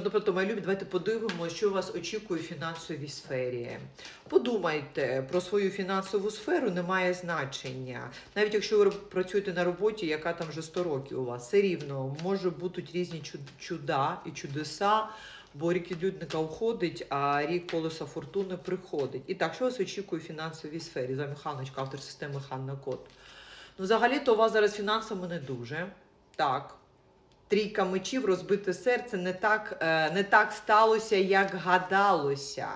Тобто, мої любі, давайте подивимося, що вас очікує в фінансовій сфері. Подумайте про свою фінансову сферу, немає значення. Навіть якщо ви працюєте на роботі, яка там вже 100 років у вас, все рівно може бути різні чуда і чудеса. Бо рік відлюдника уходить, а рік колеса фортуни приходить. І так, що вас очікує в фінансовій сфері? З вами автор системи Ханна Кот. Ну, взагалі-то у вас зараз фінансами не дуже. Так. Трійка мечів, розбите серце не так, е, не так сталося, як гадалося.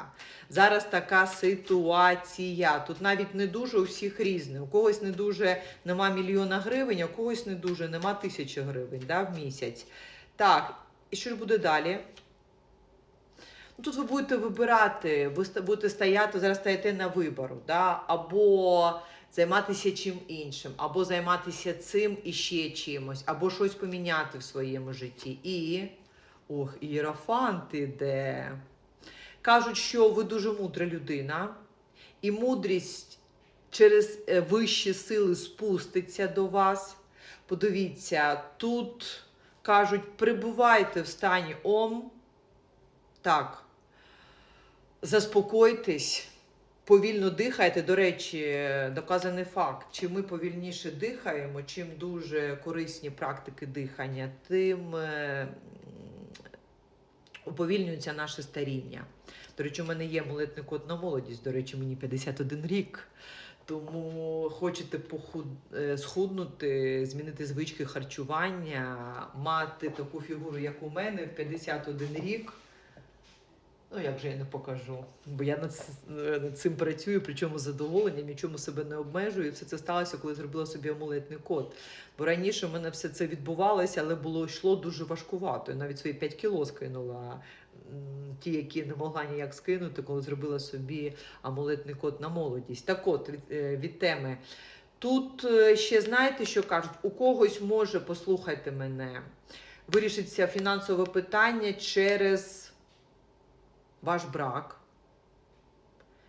Зараз така ситуація. Тут навіть не дуже у всіх різне. У когось не дуже нема мільйона гривень, а у когось не дуже нема тисячі гривень да, в місяць. Так, і що ж буде далі? Тут ви будете вибирати, ви будете стояти, зараз стаєте на вибору, да? або займатися чим іншим, або займатися цим і ще чимось, або щось поміняти в своєму житті. І ох, ієрофант іде. Кажуть, що ви дуже мудра людина, і мудрість через е, вищі сили спуститься до вас. Подивіться, тут кажуть, прибувайте в стані ом. Так. Заспокойтесь, повільно дихайте. До речі, доказаний факт. Чим ми повільніше дихаємо, чим дуже корисні практики дихання, тим е, уповільнюється наше старіння. До речі, у мене є молитний код на молодість. До речі, мені 51 рік. Тому хочете похуд... е, схуднути, змінити звички харчування, мати таку фігуру, як у мене, в 51 рік. Ну, як же я не покажу. Бо я над, е, над цим працюю, причому з задоволенням, нічому себе не обмежую. І все це сталося, коли зробила собі амулетний код. Бо раніше в мене все це відбувалося, але було йшло дуже важкувато. Я навіть свої 5 кіло скинула. Ті, які не могла ніяк скинути, коли зробила собі амулетний код на молодість. Так от, від, е, від теми. Тут е, ще знаєте, що кажуть, у когось може, послухайте мене, вирішиться фінансове питання через ваш брак,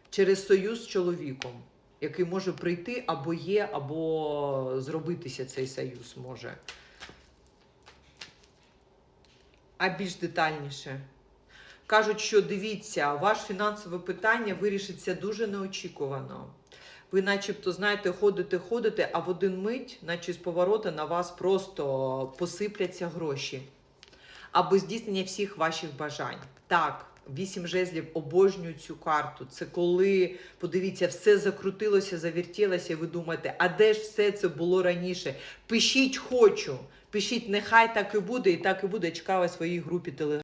через союз з чоловіком, який може прийти або є, або зробитися цей союз може. А більш детальніше. Кажуть, що дивіться, ваше фінансове питання вирішиться дуже неочікувано. Ви, начебто, знаєте, ходите, ходите, а в один мить, наче з поворота, на вас просто посипляться гроші. Або здійснення всіх ваших бажань. Так, вісім жезлів обожнюю цю карту. Це коли, подивіться, все закрутилося, завертілося, і ви думаєте, а де ж все це було раніше? Пишіть хочу, пишіть, нехай так і буде, і так і буде. Я чекала своїй групі телеграм.